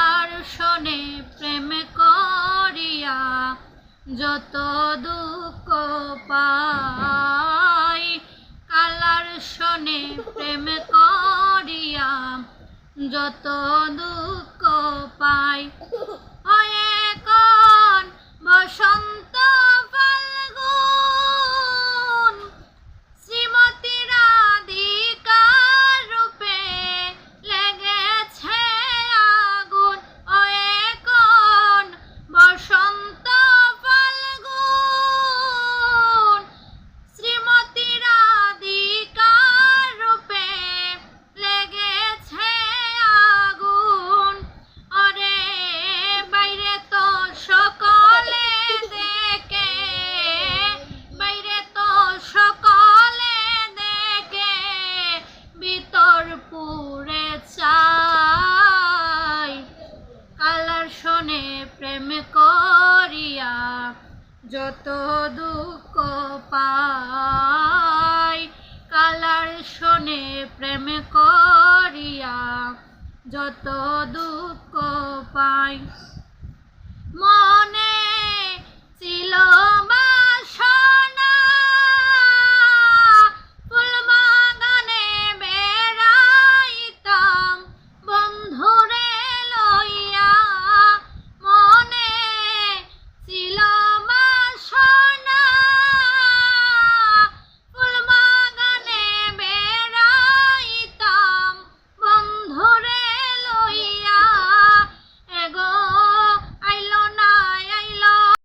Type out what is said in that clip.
যার শোনে প্রেম করিয়া যত দুঃখ পাই কালার শোনে প্রেম করিয়া যত দুঃখ প্রেম করিয়া যত দুঃখ পাই কালার শোনে প্রেম করিয়া যত দুঃখ পাই।